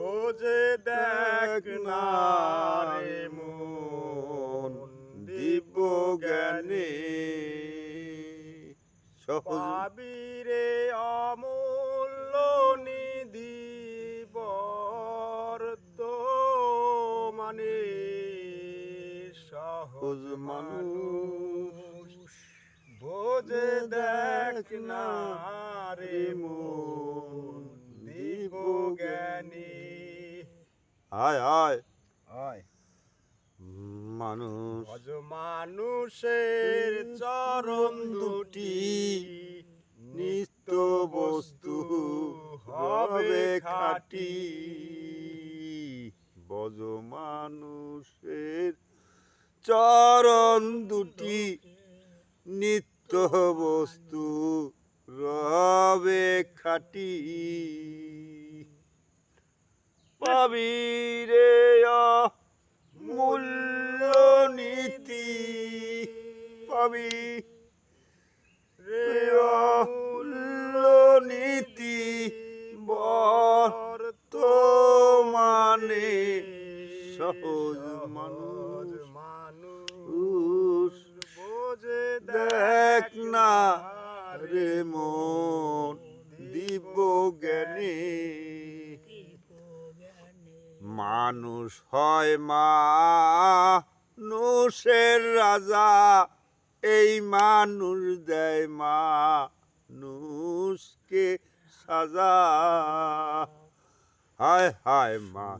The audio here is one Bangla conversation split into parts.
বোঝে দেখ না রে মন দিব্য জ্ঞানে। পাবিরে অমূল্য নিধি মানে সহজ মানুষ। বোঝে দেখ না রে মন দিব জ্ঞানী। আয় আয় হয়। মানুষ। মানুষের চরণ দুটি নিত্য বস্তু হবে খাটি। বজ মানুষের চরণ দুটি নিত্য বস্তু রবে খাটি। পাবি রে মূল্য নীতি পাবি। রে মূল্য নীতি বর্তমানে সহজ মানুষ মানুষ বোঝে দেখ না রে মন দিব্য জ্ঞানী। মানুষ হয় মানুষের রাজা। এই মানুষ দেয় মানুষকে সাজা। হায় হায় মা।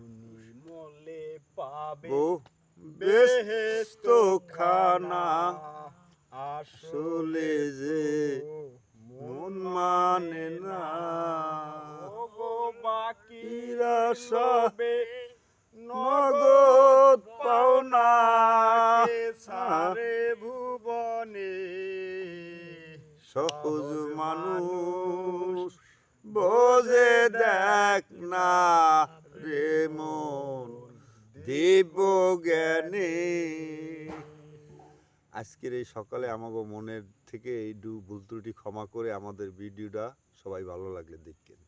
মলে পাবে ও বেস্ত খানা আসলে যে মন মানে না। ওগো বাকি ইরা সবে নগদ পাওনা সারে ভুবনে। সহজ মানুষ বোঝে দেখ না রে মন। দেব জ্ঞানে। আজকের এই সকালে আমাকে মনের থেকে এই ডু ভুল ত্রুটি ক্ষমা করে আমাদের ভিডিওটা সবাই ভালো লাগলে দেখবেন।